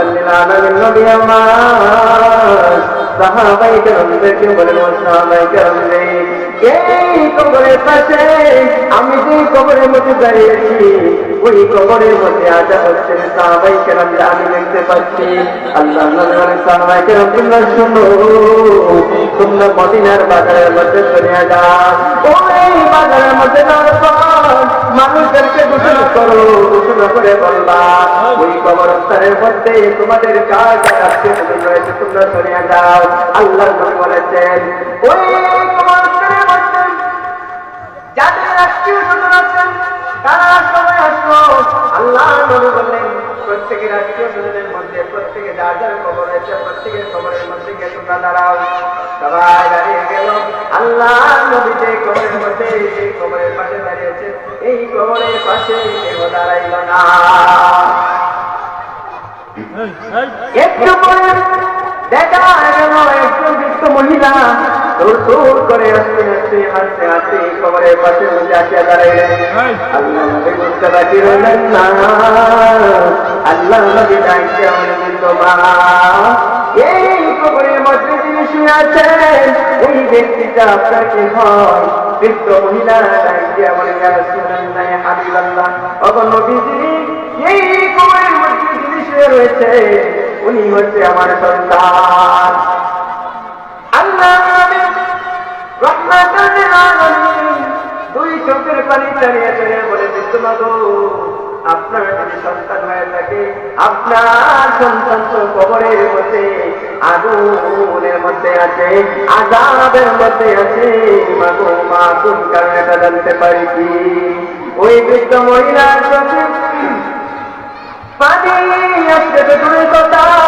রহমাতাল্লিল আলামিন নবী আমার সাহাবাই কেরামদেরকে বলেন ও সাহাবাই কেরামদের এই কবরের পাশে আমি যে কবরের মধ্যে দাঁড়িয়েছি, ওই কবরের মধ্যে আজা হচ্ছে সাহাবাই কেরামদের আমি দেখতে পাচ্ছি। আল্লাহ সাহাবাই কেরাম তোমরা শুনো। তোমরা মদিনার বাজারের মধ্যে চলে যাও ওই বাজারের মধ্যে মানুষদেরকে দূষণ করো দূষণ করে বলবা, ওই কবরস্থানের মধ্যে তোমাদের কাজ রয়েছে, তোমরা চলে যাও। আল্লাহ বলেছেন, ওই মধ্যে যাদের রাষ্ট্রীয় স্বজন আছেন তারা সবাই আসলো আল্লাহ নবী বললেন প্রত্যেকের রাষ্ট্রীয় স্বজনের মধ্যে প্রত্যেকে যার যার কবর রয়েছে প্রত্যেকের কবরের মধ্যে গিয়ে তোমরা দাঁড়াও। সবাই দাঁড়িয়ে গেল। আল্লাহ নবী যে কবরের মধ্যে যে পাশে দাঁড়িয়েছে এই কবরের পাশে কেউ দাঁড়াইল না। একটু পরে দেখা গেল বৃদ্ধ মহিলা। দূর দূর করে আসতে আসতে হাসতে হাসতে কবরের পাশে বসে আসিয়া দাঁড়াইলেন আল্লাহ নবী বুঝতে বাকি রইলেন না। আল্লাহ নবী ডাকতে আমাদের তোমা এই কবরের মধ্যে যিনি শুয়ে আছেন ওই ব্যক্তিটা আপনার কি হয়? বৃদ্ধ মহিলা ডাকতে আমাদের শুনেন নাই হাবিব আল্লাহ অগণ নবীজি এই কবরের মধ্যে যিনি শুয়ে রয়েছে উনি হচ্ছে আমার সন্তান। দুই চোখের পানি চালিয়ে চলে বলে বিদ্যমাগো আপনার যদি সন্তান হয়ে থাকে, আপনার সন্তান তো কবরের মধ্যে, আগুনের মধ্যে আছে, আজাবের মধ্যে আছে। মাগো, মা, কোন কারণে এটা জানতে পারি কি? ওই বৃদ্ধ মহিলার চোখে পানি আসতে দূরের কথা।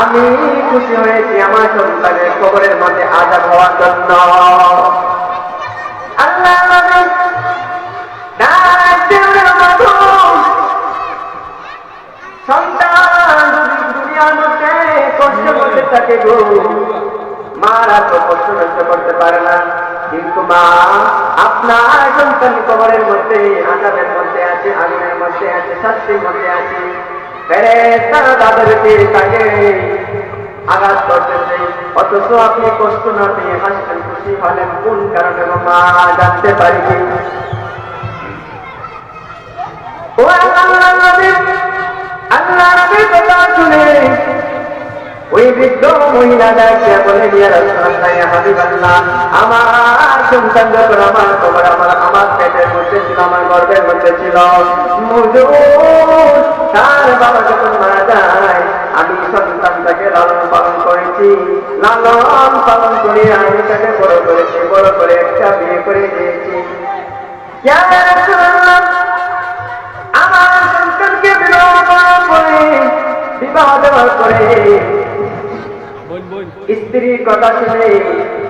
আমি খুশি হয়েছি, আমার সন্তানের কবরের মধ্যে আজাদ হওয়ার জন্য। তো কষ্ট করতে পারে না। কিন্তু মা, আপনার সন্তান কবরের মধ্যে মধ্যে আছে আগুনের মধ্যে আছে শাস্তির মধ্যে আছে তারা তাদেরকে তাকে আঘাত করতেছে অথচ আপনি কষ্ট না পেয়ে হাসতেন খুশি হলেন কোন কারণে মা জানতে পারি আল্লাহ আল্লাহ শুনে ওই বৃদ্ধ মহিলা ডাকে বলে আমার সন্তান যখন আমার কবর, আমার আমার পেটের মধ্যে ছিল, আমার গর্ভের মধ্যে ছিল তার বাবা যখন মারা যায়, আমি সন্তানটাকে লালন পালন করেছি। লালন পালন করে আমি তাকে বড় করেছি, বড় করে একটা বিয়ে করে দিয়েছি। আমার সন্তানকে বিবাহ পরে, বিবাহ দেওয়ার পরে স্ত্রীর কথা শুনে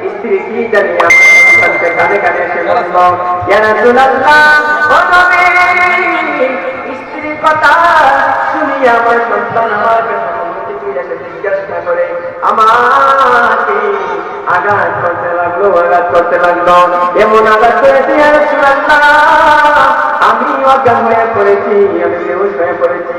স্ত্রী কি জানি আমার কানে কানে এসে বলল ইয়া স্ত্রীর কথা শুনি আমার সন্তান করে আমাকে আঘাত করতে লাগল আঘাত করতে লাগল এমন ইয়া আমি অজ্ঞান হয়ে পড়েছি আমি বেহুশ হয়ে পড়েছি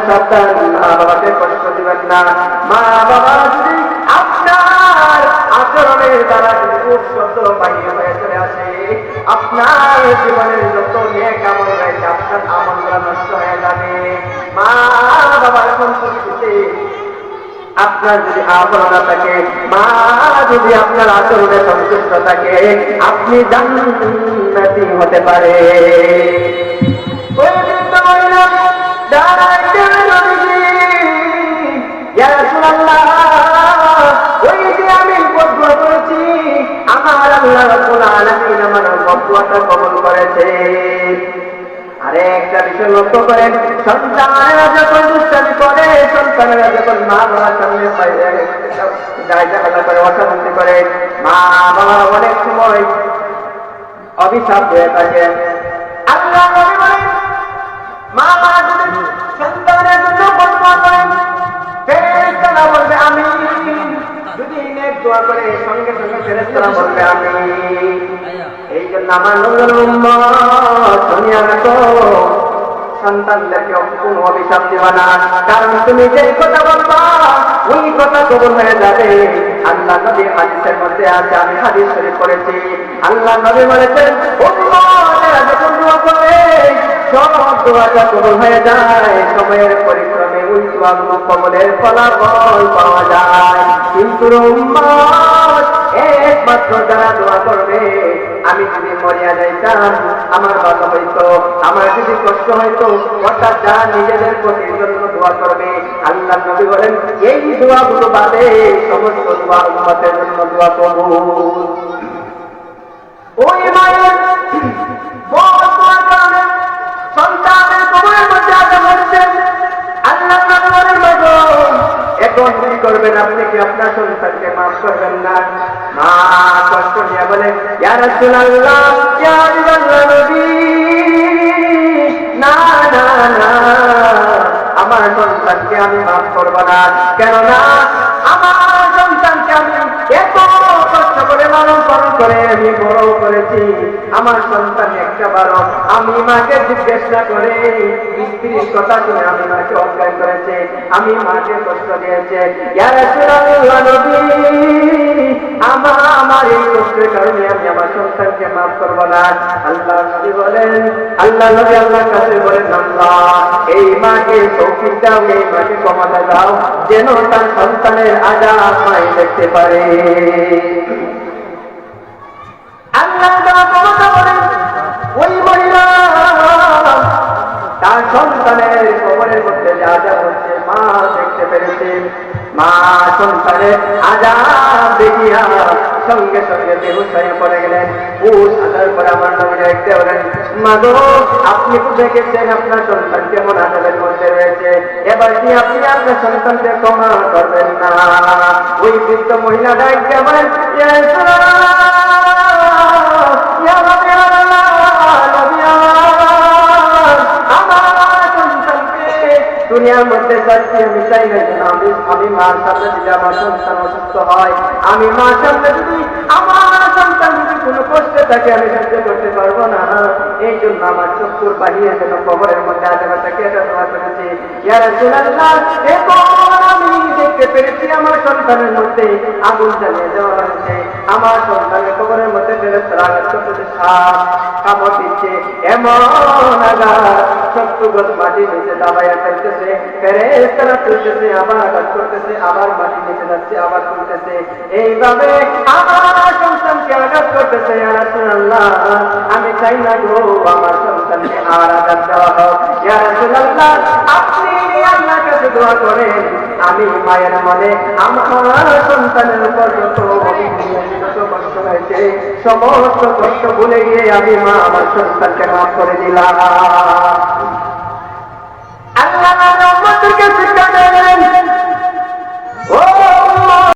বাবাকে কষ্ট দিবেন না মা বাবা যদি আপনার আচরণের দ্বারা যদি শব্দ বাহির হয়ে চলে আসে আপনার জীবনের যত নিয়ে কামল রয়েছে আপনার আমলগুলো নষ্ট হয়ে যাবে মা বাবার সম্পর্কিতে আপনার যদি আচরণ থাকে, মা যদি আপনার আচরণে সন্তুষ্ট থাকে, আপনি জান্নাতি হতে পারে ওই সব দোয়াটা কবল করেছে। আরে, একটা বিষয় লক্ষ্য করেন, সন্তানেরা যখন দুষ্টামি করে, সন্তানেরা যখন মা বাবার সামনে জায়গা খেলা করে, অশান্তি করে মা বাবা অনেক সময় অভিশাপ হয়ে থাকে। আল্লাহ মা বাবা দোয়া করে সঙ্গে সঙ্গে ফেরেশতারা বলবে আমি। এই জন্য আমার সন্তানদেরকে কোনো অভিশাপ না। কারণ তুমি যে কথা বলবা ওই কথা কবল হয়ে যাবে। আল্লাহ নবী হাদিসের মধ্যে আছে আমি হাদিস শরীফ করেছি আল্লাহ নবী বলেছেন উম্মতেরা যখন দোয়া করে আমি যদি মরিয়া যাইতাম, আমার ভালো হইতো, আমার যদি কষ্ট হইতো, অর্থাৎ যারা নিজেদের প্রতি জন্য দোয়া করবে, আল্লাহ নবী বলেন, এই দোয়াগুলো বাদে সমস্ত দোয়া উম্মতের জন্য দোয়া করব ওই মায়ের করবেন আপনি কি আপনার সন্তানকে মাফ করবেন না? মা কষ্ট নিয়ে না আমার সন্তানকে আমি মাফ করব না। কেননা আমার সন্তানকে আমি এত কষ্ট করে পালন করে, আমি বড় করেছি। আমার সন্তান একটা বারো আমি মাকে জিজ্ঞেস করে, স্ত্রীর কথা শুনে আমি মাকে অজ্ঞান করেছে। আমি মাকে কষ্ট দিয়েছে। আমার এই কষ্টের কারণে আমি আমার সন্তানকে মাফ করব না। আল্লাহ নবী বলেন? আল্লাহ নবী আল্লাহর কাছে বলেন, আল্লাহ, এই মাকে তৌফিক দাও, এই মাকে ক্ষমতা দাও, যেন তার সন্তানের আজাদ মাই দেখতে পারে আল্লাহ তাআলা ক্ষমতা বলেন ওই মহিলা তার সন্তানের কবরের মধ্যে যা যা হচ্ছে মা দেখতে পেরেছে মা সন্তানের আজাদ দেখিয়া সঙ্গে সঙ্গে বেহুশ পড়ে গেলেন হুশ আসার পরে আমার নবী দেখতে বলেন মাগো আপনি তো দেখেছেন আপনার সন্তান কেমন আজাদের মধ্যে রয়েছে এবার কি আপনি আপনার সন্তানকে ক্ষমা করবেন না ওই বৃদ্ধ মহিলা ডাকতে বলেন আমি মার সামনে যদি আমার সন্তান যদি আমার কোনো কষ্টে থাকে, আমি সহ্য করতে পারব না। এই জন্য আমার চক্ষুর বাহিয়ে যেন কবরের মধ্যে আজাবাটা কেটে দেওয়া করেছি ইয়ার সুনাল্লাহ দেখতে পেরেছি আমার সন্তানের মধ্যে, আগুন জ্বালিয়ে দেওয়া হয়েছে। আমার সন্তানের কবরের মধ্যে আঘাত করতেছে দিচ্ছে। এমন আঘাত শত্রুগত মাটি নিচে দাবাইয়া ফেলতেছে। ফেরেস্তারা তুলতেছে, আবার আঘাত করতেছে, আবার মাটি নিচে যাচ্ছে, আবার তুলতেছে। এইভাবে আমার সন্তানকে আঘাত করতেছে রাসূলুল্লাহ, আমি চাই না গো, আমার সন্তানকে আর আঘাত দেওয়া হোক। আপনি আল্লাহর কাছে দোয়া করে, আমি মায়ের মনে আমার সন্তানের উপর যত কষ্ট হয়েছে, সমস্ত কষ্ট ভুলে গিয়ে আমি মা আমার সন্তানকে মাফ করে দিলাম।